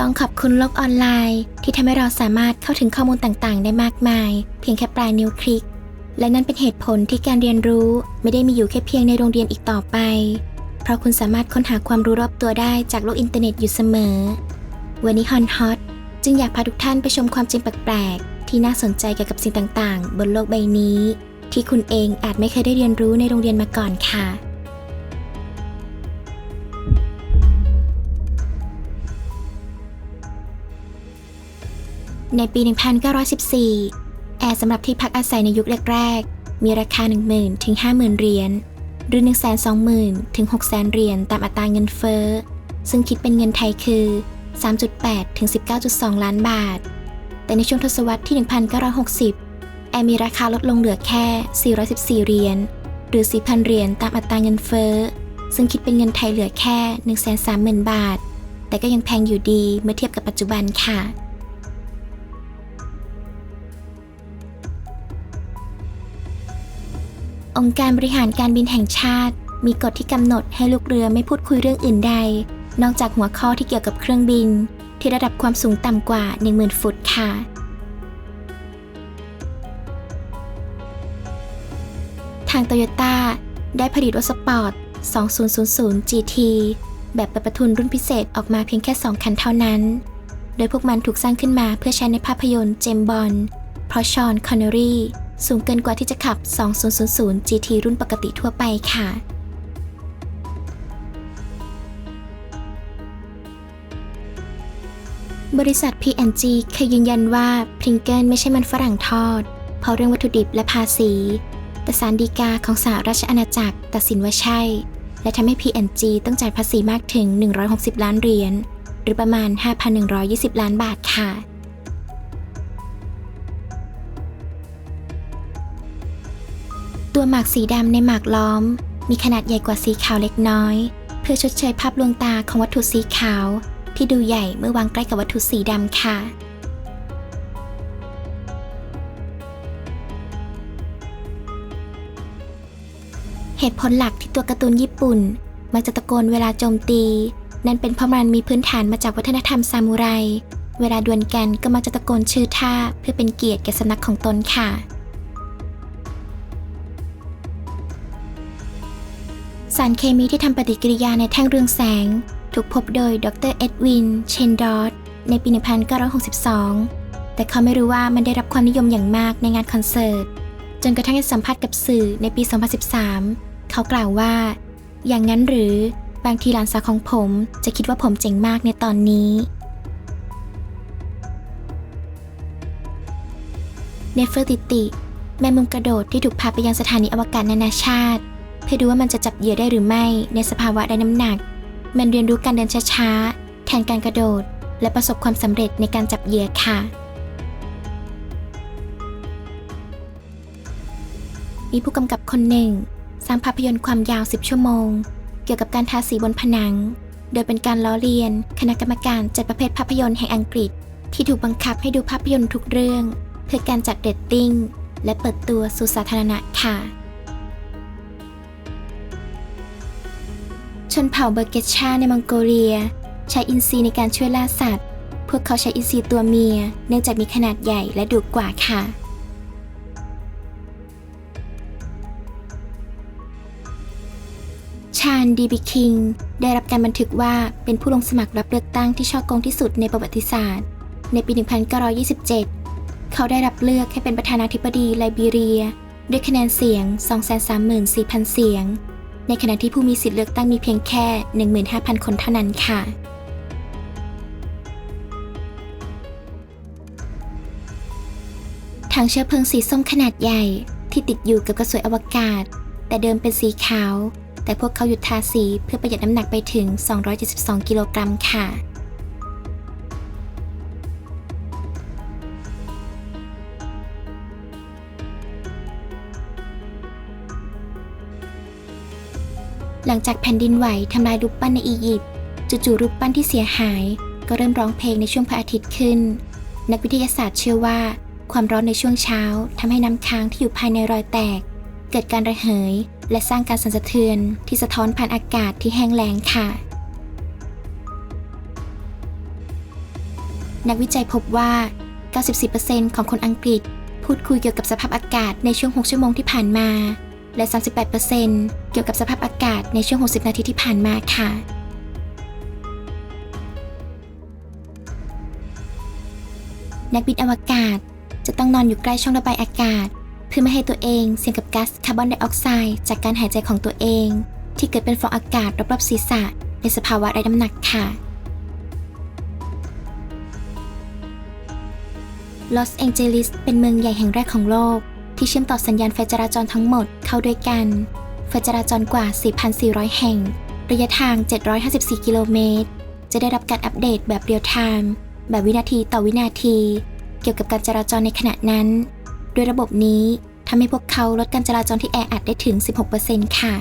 ต้องขอบคุณโลกออนไลน์ ที่ทำให้เราสามารถเข้าถึงข้อมูลต่างๆ ได้มากมาย เพียงแค่ปลายนิ้วคลิก และนั่นเป็นเหตุผลที่การเรียนรู้ไม่ได้มีอยู่แค่เพียงในโรงเรียนอีกต่อไป เพราะคุณสามารถค้นหาความรู้รอบตัวได้จากโลกอินเทอร์เน็ตอยู่เสมอ วันนี้ฮอนฮอตจึงอยากพาทุกท่านไปชมความจริงแปลกๆ ที่น่าสนใจเกี่ยวกับสิ่งต่างๆ บนโลกใบนี้ ที่คุณเองอาจไม่เคยได้เรียนรู้ในโรงเรียนมาก่อนค่ะ ในปี 1914 แอร์สำหรับที่พักอาศัยในยุคแรกๆ มีราคา 10,000 ถึง 50,000 เหรียญ หรือ 120,000 ถึง 600,000 เหรียญตามอัตราเงินเฟ้อ ซึ่งคิดเป็นเงินไทยคือ 3.8 ถึง 19.2 ล้านบาท แต่ในช่วงทศวรรษที่ 1960 แอร์มีราคาลดลงเหลือแค่ 414 เหรียญ หรือ 4,000 เหรียญตามอัตราเงินเฟ้อ ซึ่งคิดเป็นเงินไทยเหลือแค่ 130,000 บาท แต่ก็ยังแพงอยู่ดีเมื่อเทียบกับปัจจุบันค่ะ องค์การบริหารการบินแห่งชาติ มีกฎที่กำหนดให้ลูกเรือไม่พูดคุยเรื่องอื่นใด นอกจากหัวข้อที่เกี่ยวกับเครื่องบิน ที่ระดับความสูงต่ำกว่า 10,000 ฟุตค่ะ ทางโตโยต้าได้ผลิตรถสปอร์ต 2000 GT แบบเปิดประทุนรุ่นพิเศษออกมาเพียงแค่ 2 คันเท่านั้น โดยพวกมันถูกสร้างขึ้นมาเพื่อใช้ในภาพยนตร์เจมบอนเพราะชอน คอนเนอรี่ สูงเกินกว่าที่จะขับ 2000 GT รุ่นปกติทั่วไปค่ะ บริษัท P&G เคยยืนยันว่าพริงเกิลไม่ใช่มันฝรั่งทอด เพราะเรื่องวัตถุดิบและภาษี แต่ศาลฎีกาของสหราชอาณาจักรตัดสินว่าใช่ และทำให้ P&G ต้องจ่ายภาษีมากถึง 160 ล้านเหรียญ หรือประมาณ 5,120 ล้านบาทค่ะ ตัวหมากสีดำในหมากล้อม มีขนาดใหญ่กว่าสีขาวเล็กน้อย เพื่อชดเชยภาพลวงตาของวัตถุสีขาว ที่ดูใหญ่เมื่อวางใกล้กับวัตถุสีดำค่ะ เหตุผลหลักที่ตัวการ์ตูนญี่ปุ่น มักจะตะโกนเวลาโจมตี นั่นเป็นเพราะมันมีพื้นฐานมาจากวัฒนธรรมซามูไร เวลาดวลกันก็มักจะตะโกนชื่อท่าเพื่อเป็นเกียรติแก่สำนักของตนค่ะารเคมีที่ทำปฏิกิริยาในแท่งเรืองแสง ถูกพบโดยดรเอ็ดวิน เชนดอตในปี 1962 แต่เขาไม่รู้ว่ามันได้รับความนิยมอย่างมากในงานคอนเสิร์ต จนกระทั่งให้สัมภาษณ์กับสื่อในปี 2013 เขากล่าวว่า อย่างนั้นหรือบางทีหลานสาวของผมจะคิดว่าผมเจ๋งมากในตอนนี้ เนเฟอร์ติติ แมงมุมกระโดดที่ถูกพาไปยังสถานีอวกาศนานาชาติ เพื่อดูว่ามันจะจับเหยื่อได้หรือไม่ในสภาวะไร้น้ำหนัก มันเรียนรู้การเดินช้าๆ แทนการกระโดด และประสบความสำเร็จในการจับเหยื่อค่ะ มีผู้กำกับคนหนึ่ง สร้างภาพยนตร์ความยาว 10 ชั่วโมง เกี่ยวกับการทาสีบนผนัง โดยเป็นการล้อเลียน คณะกรรมการจัดประเภทภาพยนตร์แห่งอังกฤษ ที่ถูกบังคับให้ดูภาพยนตร์ทุกเรื่อง เพื่อการจัดเรตติ้งและเปิดตัวสู่สาธารณะค่ะ ชนเผ่าเบอร์เกชาในมองโกเลีย ใช้อินทรีย์ในการช่วยล่าสัตว์ พวกเขาใช้อินทรีย์ตัวเมีย เนื่องจากมีขนาดใหญ่และดุกว่าค่ะ ชาญดีบิคิง ได้รับการบันทึกว่าเป็นผู้ลงสมัครรับเลือกตั้งที่ชอโกงที่สุดในประวัติศาสตร์ ในปี 1927 เขาได้รับเลือกให้เป็นประธานาธิบดีไลบีเรีย ด้วยคะแนนเสียง 234,000 เสียง ในขณะที่ผู้มีสิทธิ์เลือกตั้งมีเพียงแค่ 15,000 คนเท่านั้นค่ะถังเชื้อเพลิงสีส้มขนาดใหญ่ที่ติดอยู่กับกระสวยอวกาศ แต่เดิมเป็นสีขาว แต่พวกเขาหยุดทาสีเพื่อประหยัดน้ำหนักไปถึง 272 กิโลกรัมค่ะ หลังจากแผ่นดินไหวทำลายรูปปั้นในอียิปต์จู่ๆรูปปั้นที่เสียหาย ก็เริ่มร้องเพลงในช่วงพระอาทิตย์ขึ้น นักวิทยาศาสตร์เชื่อว่า ความร้อนในช่วงเช้าทำให้น้ำค้างที่อยู่ภายในรอยแตก เกิดการระเหย และสร้างการสั่นสะเทือน ที่สะท้อนผ่านอากาศที่แห้งแล้งค่ะ นักวิจัยพบว่า 94%ของคนอังกฤษ พูดคุยเกี่ยวกับสภาพอากาศในช่วง 6 ชั่วโมงที่ผ่านมา และ 38%เกี่ยวกับสภาพอากาศในช่วง 60 นาทีที่ผ่านมาค่ะ นักบินอวกาศจะต้องนอนอยู่ใกล้ช่องระบายอากาศ เพื่อไม่ให้ตัวเองเสี่ยงกับก๊าซคาร์บอนไดออกไซด์จากการหายใจของตัวเอง ที่เกิดเป็นฟองอากาศรอบๆศีรษะ ในสภาวะไร้น้ำหนักค่ะลอสแองเจลิสเป็นเมืองใหญ่แห่งแรกของโลก ที่เชื่อมต่อสัญญาณไฟจราจรทั้งหมดเข้าด้วยกัน ไฟจราจรกว่า 4,400 แห่ง ระยะทาง 754 กิโลเมตร จะได้รับการอัปเดตแบบเรียลไทม์แบบวินาทีต่อวินาที เกี่ยวกับการจราจรในขณะนั้นโดยระบบนี้ทำให้พวกเขาลดการจราจรที่แออัดได้ถึง 16%ค่ะ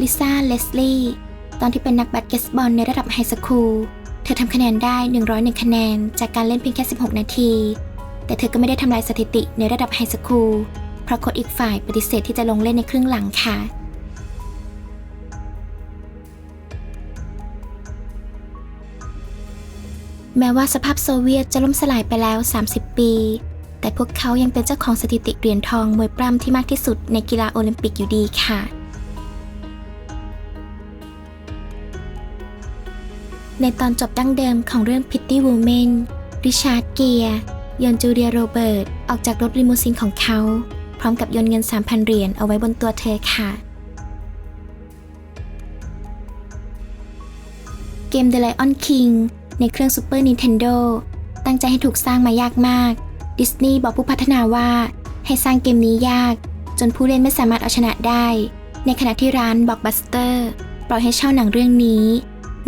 ลิซ่าเลสลีย์ตอนที่เป็นนักบาสเกตบอลในระดับไฮสคูล ธอทำคะแนนได้ 101 คะแนน จากการเล่นเพียงแค่ 16 นาที แต่เธอก็ไม่ได้ทำลายสถิติในระดับไฮสคูล เพราะโค้ชอีกฝ่ายปฏิเสธที่จะลงเล่นในครึ่งหลังค่ะ แม้ว่าสภาพโซเวียตจะล่มสลายไปแล้ว 30 ปี แต่พวกเขายังเป็นเจ้าของสถิติเหรียญทองมวยปล้ำที่มากที่สุดในกีฬาโอลิมปิกอยู่ดีค่ะ ในตอนจบดั้งเดิมของเรื่อง Pretty Woman ริชาร์ดเกียร์ยนจูเลียโรเบิร์ต ออกจากรถลิมูซินของเขา พร้อมกับโยนเงิน 3,000 เหรียญเอาไว้บนตัวเธอค่ะ เกม The Lion King ในเครื่อง Super Nintendo ตั้งใจให้ถูกสร้างมายากมาก ดิสนีย์บอกผู้พัฒนาว่าให้สร้างเกมนี้ยาก จนผู้เล่นไม่สามารถเอาชนะได้ ในขณะที่ร้านบอกบัสเตอร์ปล่อยให้เช่าหนังเรื่องนี้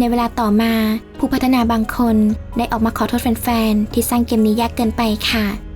ในเวลาต่อมา ผู้พัฒนาบางคนได้ออกมาขอโทษแฟนๆ ที่สร้างเกมนี้ยากเกินไปค่ะ